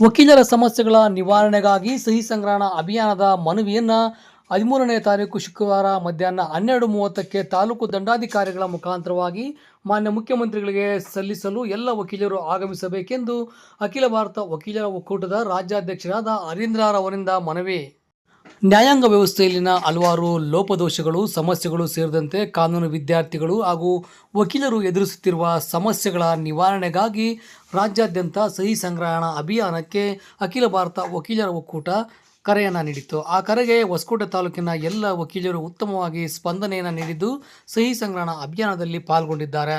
ವಕೀಲರ ಸಮಸ್ಯೆಗಳ ನಿವಾರಣೆಗಾಗಿ ಸಹಿ ಸಂಗ್ರಹಣ ಅಭಿಯಾನದ ಮನವಿಯನ್ನು ಹದಿಮೂರನೇ ತಾರೀಕು ಶುಕ್ರವಾರ ಮಧ್ಯಾಹ್ನ ಹನ್ನೆರಡು ಮೂವತ್ತಕ್ಕೆ ತಾಲೂಕು ದಂಡಾಧಿಕಾರಿಗಳ ಮುಖಾಂತರವಾಗಿ ಮಾನ್ಯ ಮುಖ್ಯಮಂತ್ರಿಗಳಿಗೆ ಸಲ್ಲಿಸಲು ಎಲ್ಲ ವಕೀಲರು ಆಗಮಿಸಬೇಕೆಂದು ಅಖಿಲ ಭಾರತ ವಕೀಲರ ಒಕ್ಕೂಟದ ರಾಜ್ಯಾಧ್ಯಕ್ಷರಾದ ಹರೀಂದ್ರ ಅವರಿಂದ ಮನವಿ. ನ್ಯಾಯಾಂಗ ವ್ಯವಸ್ಥೆಯಲ್ಲಿನ ಹಲವಾರು ಲೋಪದೋಷಗಳು, ಸಮಸ್ಯೆಗಳು ಸೇರಿದಂತೆ ಕಾನೂನು ವಿದ್ಯಾರ್ಥಿಗಳು ಹಾಗೂ ವಕೀಲರು ಎದುರಿಸುತ್ತಿರುವ ಸಮಸ್ಯೆಗಳ ನಿವಾರಣೆಗಾಗಿ ರಾಜ್ಯಾದ್ಯಂತ ಸಹಿ ಸಂಗ್ರಹಣ ಅಭಿಯಾನಕ್ಕೆ ಅಖಿಲ ಭಾರತ ವಕೀಲರ ಒಕ್ಕೂಟ ಕರೆಯನ್ನು ನೀಡಿತ್ತು. ಆ ಕರೆಗೆ ಹೊಸಕೋಟೆ ತಾಲೂಕಿನ ಎಲ್ಲ ವಕೀಲರು ಉತ್ತಮವಾಗಿ ಸ್ಪಂದನೆಯನ್ನು ನೀಡಿದ್ದು ಸಹಿ ಸಂಗ್ರಹಣ ಅಭಿಯಾನದಲ್ಲಿ ಪಾಲ್ಗೊಂಡಿದ್ದಾರೆ.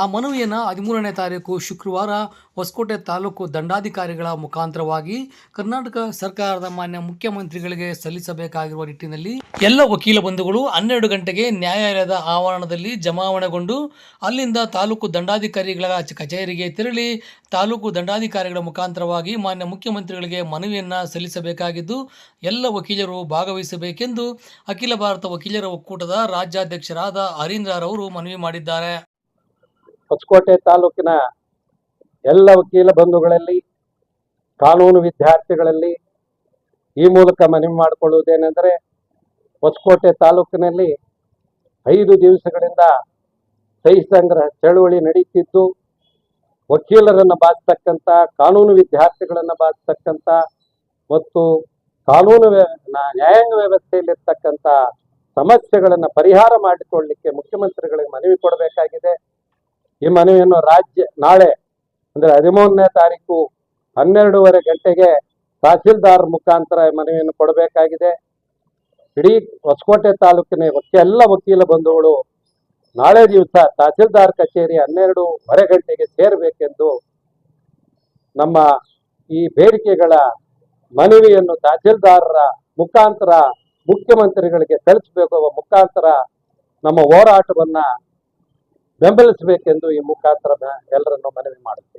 ಆ ಮನವಿಯನ್ನು ಹದಿಮೂರನೇ ತಾರೀಕು ಶುಕ್ರವಾರ ಹೊಸಕೋಟೆ ತಾಲೂಕು ದಂಡಾಧಿಕಾರಿಗಳ ಮುಖಾಂತರವಾಗಿ ಕರ್ನಾಟಕ ಸರ್ಕಾರದ ಮಾನ್ಯ ಮುಖ್ಯಮಂತ್ರಿಗಳಿಗೆ ಸಲ್ಲಿಸಬೇಕಾಗಿರುವ ನಿಟ್ಟಿನಲ್ಲಿ ಎಲ್ಲ ವಕೀಲ ಬಂಧುಗಳು ಹನ್ನೆರಡು ಗಂಟೆಗೆ ನ್ಯಾಯಾಲಯದ ಆವರಣದಲ್ಲಿ ಜಮಾವಣೆಗೊಂಡು ಅಲ್ಲಿಂದ ತಾಲೂಕು ದಂಡಾಧಿಕಾರಿಗಳ ಕಚೇರಿಗೆ ತೆರಳಿ ತಾಲೂಕು ದಂಡಾಧಿಕಾರಿಗಳ ಮುಖಾಂತರವಾಗಿ ಮಾನ್ಯ ಮುಖ್ಯಮಂತ್ರಿಗಳಿಗೆ ಮನವಿಯನ್ನು ಸಲ್ಲಿಸಬೇಕಾಗಿದ್ದು ಎಲ್ಲ ವಕೀಲರು ಭಾಗವಹಿಸಬೇಕೆಂದು ಅಖಿಲ ಭಾರತ ವಕೀಲರ ಒಕ್ಕೂಟದ ರಾಜ್ಯಾಧ್ಯಕ್ಷರಾದ ಹರೀಂದ್ರರ್ ಅವರು ಮನವಿ ಮಾಡಿದ್ದಾರೆ. ಹೊಸಕೋಟೆ ತಾಲೂಕಿನ ಎಲ್ಲ ವಕೀಲ ಬಂಧುಗಳಲ್ಲಿ, ಕಾನೂನು ವಿದ್ಯಾರ್ಥಿಗಳಲ್ಲಿ ಈ ಮೂಲಕ ಮನವಿ ಮಾಡಿಕೊಳ್ಳುವುದೇನೆಂದರೆ ಹೊಸಕೋಟೆ ತಾಲೂಕಿನಲ್ಲಿ ಐದು ದಿವಸಗಳಿಂದ ಸಹಿ ಸಂಗ್ರಹ ಚಳುವಳಿ ನಡೆಯುತ್ತಿದ್ದು ವಕೀಲರನ್ನು ಬಾಧಿಸ್ತಕ್ಕಂಥ ಕಾನೂನು ವಿದ್ಯಾರ್ಥಿಗಳನ್ನು ಬಾಧಿಸ್ತಕ್ಕಂಥ ಮತ್ತು ಕಾನೂನು ನ್ಯಾಯಾಂಗ ವ್ಯವಸ್ಥೆಯಲ್ಲಿರ್ತಕ್ಕಂಥ ಸಮಸ್ಯೆಗಳನ್ನು ಪರಿಹಾರ ಮಾಡಿಕೊಳ್ಳಲಿಕ್ಕೆ ಮುಖ್ಯಮಂತ್ರಿಗಳಿಗೆ ಮನವಿ ಕೊಡಬೇಕಾಗಿದೆ. ಈ ಮನವಿಯನ್ನು ರಾಜ್ಯ, ನಾಳೆ ಅಂದ್ರೆ ಹದಿಮೂರನೇ ತಾರೀಕು ಹನ್ನೆರಡೂವರೆ ಗಂಟೆಗೆ ತಹಸೀಲ್ದಾರ್ ಮುಖಾಂತರ ಮನವಿಯನ್ನು ಕೊಡಬೇಕಾಗಿದೆ. ಇಡೀ ಹೊಸಕೋಟೆ ತಾಲೂಕಿನ ಎಲ್ಲ ವಕೀಲ ಬಂಧುಗಳು ನಾಳೆ ದಿವಸ ತಹಸೀಲ್ದಾರ್ ಕಚೇರಿ ಹನ್ನೆರಡೂವರೆ ಗಂಟೆಗೆ ಸೇರಬೇಕೆಂದು ನಮ್ಮ ಈ ಬೇಡಿಕೆಗಳ ಮನವಿಯನ್ನು ತಹಸೀಲ್ದಾರರ ಮುಖಾಂತರ ಮುಖ್ಯಮಂತ್ರಿಗಳಿಗೆ ತಲುಪಿಸಬೇಕು ಮುಖಾಂತರ ನಮ್ಮ ಹೋರಾಟವನ್ನ ಬೆಂಬಲಿಸಬೇಕೆಂದು ಈ ಮುಖಾಂತರ ಎಲ್ಲರನ್ನು ಮನವಿ ಮಾಡುತ್ತೇನೆ.